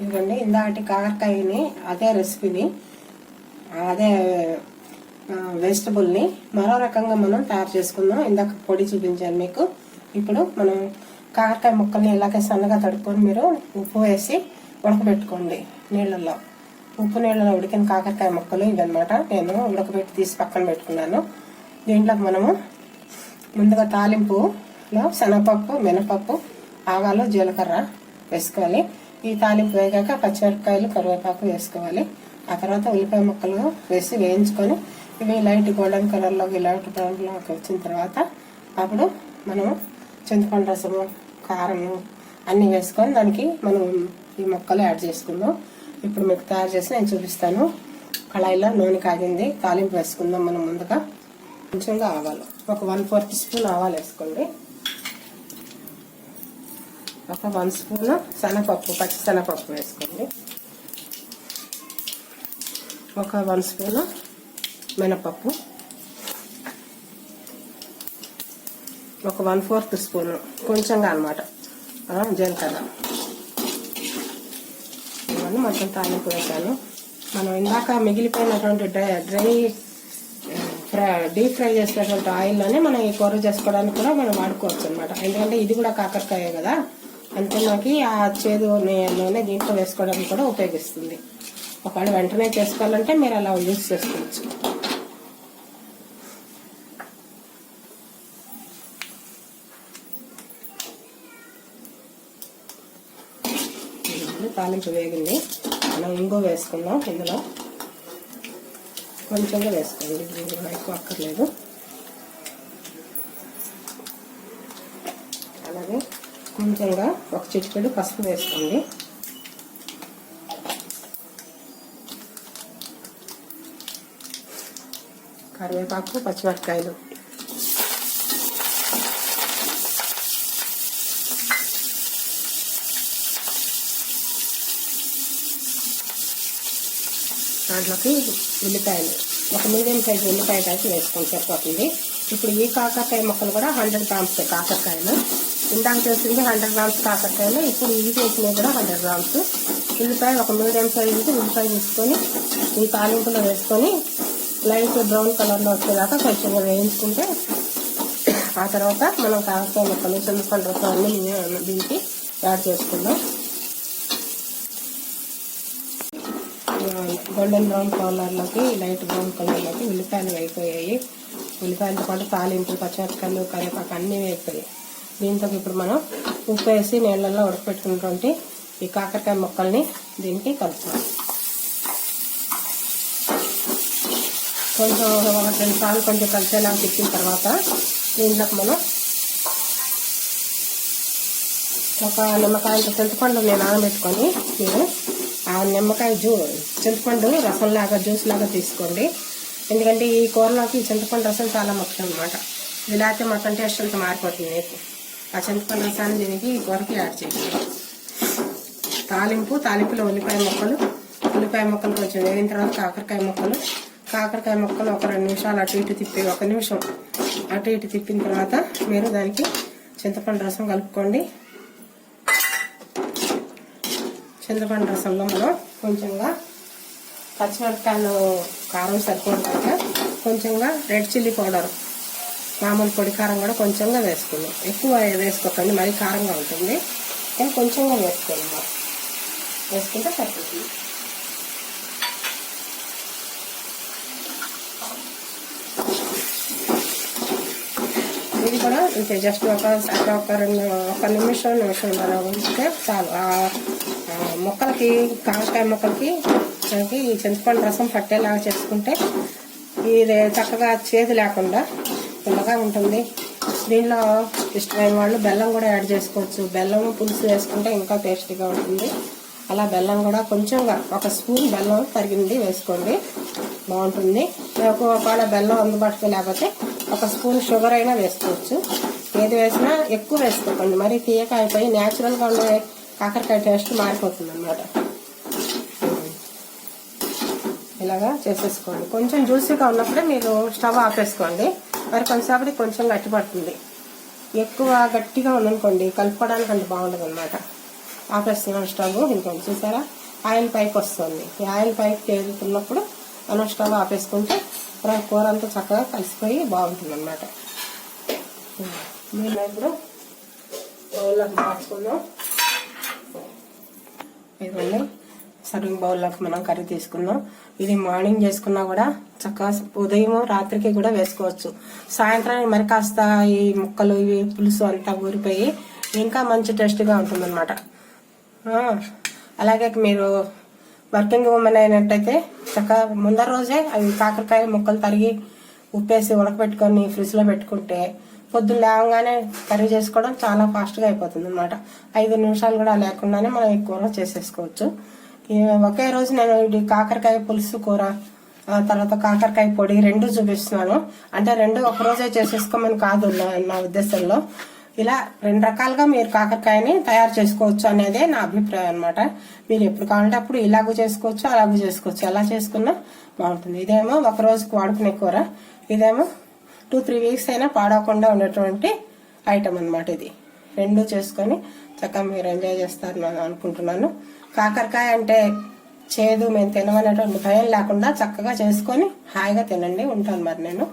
ఇదిగోండి ఇందాటి కాకరకాయని అదే రెసిపీని అదే వెజిటబుల్ని మరో రకంగా మనం తయారు చేసుకుందాం. ఇందాక పొడి చూపించాను మీకు. ఇప్పుడు మనం కాకరకాయ ముక్కల్ని ఇలాగే సన్నగా తడుపుకొని మీరు ఉప్పు వేసి ఉడకబెట్టుకోండి నీళ్ళల్లో. ఉప్పు నీళ్ళలో ఉడికిన కాకరకాయ ముక్కలు ఇవన్నమాట. నేను ఉడకబెట్టి తీసి పక్కన పెట్టుకున్నాను. దీంట్లోకి మనము ముందుగా తాలింపులో శనగపప్పు మినపప్పు ఆవాలు జీలకర్ర వేసుకోవాలి. ఈ తాలింపు వేగాక పచ్చిమిరపకాయలు కరివేపాకు వేసుకోవాలి. ఆ తర్వాత ఉల్లిపాయ ముక్కలు వేసి వేయించుకొని ఇవి లైట్ గోల్డెన్ కలర్లోకి లైట్ బ్రౌన్లోకి వచ్చిన తర్వాత అప్పుడు మనం చింతపండు రసము కారము అన్నీ వేసుకొని దానికి మనం ఈ ముక్కలు యాడ్ చేసుకుందాం. ఇప్పుడు మీకు తయారు చేసి నేను చూపిస్తాను. కళాయిలో నూనె కాగింది. తాలింపు వేసుకుందాం మనం ముందుగా. కొంచెంగా ఆవాలు. ఒక వన్ ఫోర్త్ స్పూన్ ఆవాలు వేసుకోండి. ఒక వన్ స్పూన్ శనగపప్పు పచ్చి శనగపప్పు వేసుకోండి. ఒక వన్ స్పూన్ మినపప్పు. ఒక వన్ ఫోర్త్ స్పూన్ కొంచెంగా అనమాట జీలకర్ర. ఇవన్నీ మొత్తం తాలింపు వేసాను మనం ఇందాక మిగిలిపోయినటువంటి dry dry fry deep fry చేసినటువంటి ఆయిల్లోనే మనం ఈ కూర చేసుకోవడానికి కూడా మనం వాడుకోవచ్చు అనమాట ఎందుకంటే ఇది కూడా కాకరకాయ కదా. అంతే మనకి ఆ చేదు నూనె దీంట్లో వేసుకోవడానికి కూడా ఉపయోగిస్తుంది. ఒకవేళ వెంటనే చేసుకోవాలంటే మీరు అలా యూజ్ చేసుకోవచ్చు. తాలింపు వేగింది. మనం ఇంగు వేసుకుందాం ఇందులో. కొంచెంగా వేసుకోండి ఇందులో ఎక్కువ అక్కర్లేదు అలాగే కొంచెంగా ఒక చిటికెడు పసుపు వేసుకోండి. కరివేపాకు పచ్చిమిరపకాయలు. దాంట్లోకి ఉల్లిపాయలు. ఒక మీడియం సైజ్ ఉల్లిపాయ కలిసి వేసుకొని సరిపోతుంది. ఇప్పుడు ఈ కాకరకాయ మొక్కలు కూడా హండ్రెడ్ గ్రామ్స్ కాకరకాయలు. ఇందాక చేసింది హండ్రెడ్ గ్రామ్స్ కాకరకాయలు ఇప్పుడు ఇవి చేసినవి కూడా హండ్రెడ్ గ్రామ్స్ ఉల్లిపాయ ఒక మీడియం సైజ్ ఉల్లిపాయ తీసుకొని ఈ తాలింపులో వేసుకొని లైట్ బ్రౌన్ కలర్లో వచ్చేదాకా కొంచెం వేయించుకుంటే ఆ తర్వాత మనం కాకరకాయ ముక్కలు చింతపండు రసం అన్ని దీనికి యాడ్ చేసుకుందాం. గోల్డెన్ బ్రౌన్ కలర్లోకి లైట్ బ్రౌన్ కలర్లోకి ఉల్లిపాయలు అయిపోయాయి. ఉల్లిపాయలతో పాటు తాలింపు పచ్చిమిరపకాయలు కరివేపాకు అన్నీ అయిపోయాయి. దీంతో ఇప్పుడు మనం ఉప్పు వేసి నీళ్ళల్లో ఉడకపెట్టుకున్నటువంటి ఈ కాకరకాయ ముక్కల్ని దీనికి కలుపుతాం. కొంచెం ఒక రెండు సార్లు కొంచెం కలిసేలా తిప్పిన తర్వాత దీంట్లోకి మనం ఒక నిమ్మకాయ చింతపండు నేను నానబెట్టుకొని మీరు ఆ నిమ్మకాయ జ్యూ చింతపండు రసంలాగా జ్యూస్ లాగా తీసుకోండి. ఎందుకంటే ఈ కూరలోకి చింతపండు రసం చాలా ముఖ్యం అనమాట ఇది లేకపోతే మొత్తం టేస్ట్ అంతా మారిపోతుంది. మీకు ఆ చింతపండు రసాన్ని దీనికి ఈ కూరకి యాడ్ చేయండి తాలింపు తాలింపులో ఉల్లిపాయ ముక్కలు. ఉల్లిపాయ ముక్కలు కొంచెం వేగిన తర్వాత కాకరకాయ ముక్కలు. కాకరకాయ ముక్కలు ఒక రెండు నిమిషాలు అటు ఇటు తిప్పి ఒక నిమిషం అటు ఇటు తిప్పిన తర్వాత మీరు దానికి చింతపండు రసం కలుపుకోండి. చింతపండు రసంలో మనం కొంచెంగా పచ్చిమిరపకాయలు కారం సరిపోతుంది కొంచెంగా రెడ్ చిల్లీ పౌడర్ మామూలు పొడి కారం కూడా కొంచెంగా వేసుకుందాం. ఎక్కువ వేసుకోకండి మరీ కారంగా ఉంటుంది. కానీ కొంచెంగా వేసుకోండి వేసుకుంటే సరిపోతుంది. ఇది కూడా ఇంకే జస్ట్ ఒక ఒక రెండు ఒక నిమిషం నిమిషం ఉంచితే చాలు. మొక్కలకి కాకరకాయ మొక్కలకి మనకి ఈ చింతపండు రసం పట్టేలాగా చేసుకుంటే ఇది చక్కగా చేదు లేకుండా పుల్లగా ఉంటుంది. దీనిలో ఇష్టమైన వాళ్ళు బెల్లం కూడా యాడ్ చేసుకోవచ్చు. బెల్లం పులుసు వేసుకుంటే ఇంకా టేస్టీగా ఉంటుంది. అలా బెల్లం కూడా కొంచెంగా ఒక స్పూన్ బెల్లం తరిగింది వేసుకోండి. బాగుంటుంది. ఒకవేళ బెల్లం అందుబాటులో లేకపోతే ఒక స్పూన్ షుగర్ అయినా వేసుకోవచ్చు. ఏది వేసినా ఎక్కువ వేసుకోకండి. మరి తీయక అయిపోయి న్యాచురల్గా ఉండే కాకరకాయ టేస్ట్ మారిపోతుంది అనమాట ఇలాగా చేసేసుకోండి. కొంచెం జ్యూసీగా ఉన్నప్పుడే మీరు స్టవ్ ఆపేసుకోండి. మరి కొంచెంసేపటికి కొంచెం గట్టి పడుతుంది ఎక్కువ గట్టిగా ఉందనుకోండి కలుపుకోవడానికి అంత బాగుండదు అనమాట ఆపేస్తున్నాం స్టవ్ ఇంకొంచెం చూసారా? ఆయిల్ పైకి వస్తుంది. ఈ ఆయిల్ పైకి తేలుతున్నప్పుడు మనం స్టవ్ ఆపేసుకుంటే మన కూర అంతా చక్కగా కలిసిపోయి బాగుంటుంది అనమాట ఇప్పుడు బౌల్లోకి మార్చుకుందాం. ఇదిగోండి. సర్వింగ్ బౌల్లోకి మనం కర్రీ తీసుకుందాం. ఇది మార్నింగ్ చేసుకున్నా కూడా చక్కగా ఉదయం రాత్రికి కూడా వేసుకోవచ్చు. సాయంత్రానికి మరి కాస్త ఈ ముక్కలు ఇవి పులుసు అంతా ఊరిపోయి ఇంకా మంచి టేస్ట్గా ఉంటుందన్నమాట. అలాగే మీరు వర్కింగ్ ఉమెన్ అయినట్టయితే చక్కగా ముందర రోజే అవి కాకరకాయ ముక్కలు తరిగి ఉప్పేసి ఉడకబెట్టుకొని ఫ్రిడ్జ్లో పెట్టుకుంటే పొద్దున్న లేవగానే కర్రీ చేసుకోవడం చాలా ఫాస్ట్గా అయిపోతుంది అనమాట ఐదు నిమిషాలు కూడా లేకుండానే మనం ఎక్కువగా చేసేసుకోవచ్చు. ఒకే రోజు నేను కాకరకాయ పులుసు కూర తర్వాత కాకరకాయ పొడి రెండు చూపిస్తున్నాను. అంటే రెండు ఒక రోజే చేసేసుకోమని కాదు నా ఉద్దేశంలో. ఇలా రెండు రకాలుగా మీరు కాకరకాయని తయారు చేసుకోవచ్చు అనేదే నా అభిప్రాయం అనమాట మీరు ఎప్పుడు కావాలంటే అప్పుడు ఇలాగూ చేసుకోవచ్చు అలాగూ చేసుకోవచ్చు. ఎలా చేసుకున్నా బాగుంటుంది. ఇదేమో ఒక రోజుకి వాడుకునే కూర. ఇదేమో టూ త్రీ వీక్స్ అయినా పాడవకుండా ఉండేటువంటి ఐటమ్ అనమాట ఇది. రెండు చేసుకొని చక్కగా మీరు ఎంజాయ్ చేస్తారు నేను అనుకుంటున్నాను. కాకరకాయ అంటే చేదు మేము తినమనేటువంటి భయం లేకుండా చక్కగా చేసుకొని హాయిగా తినండి ఉంటాను మరి నేను.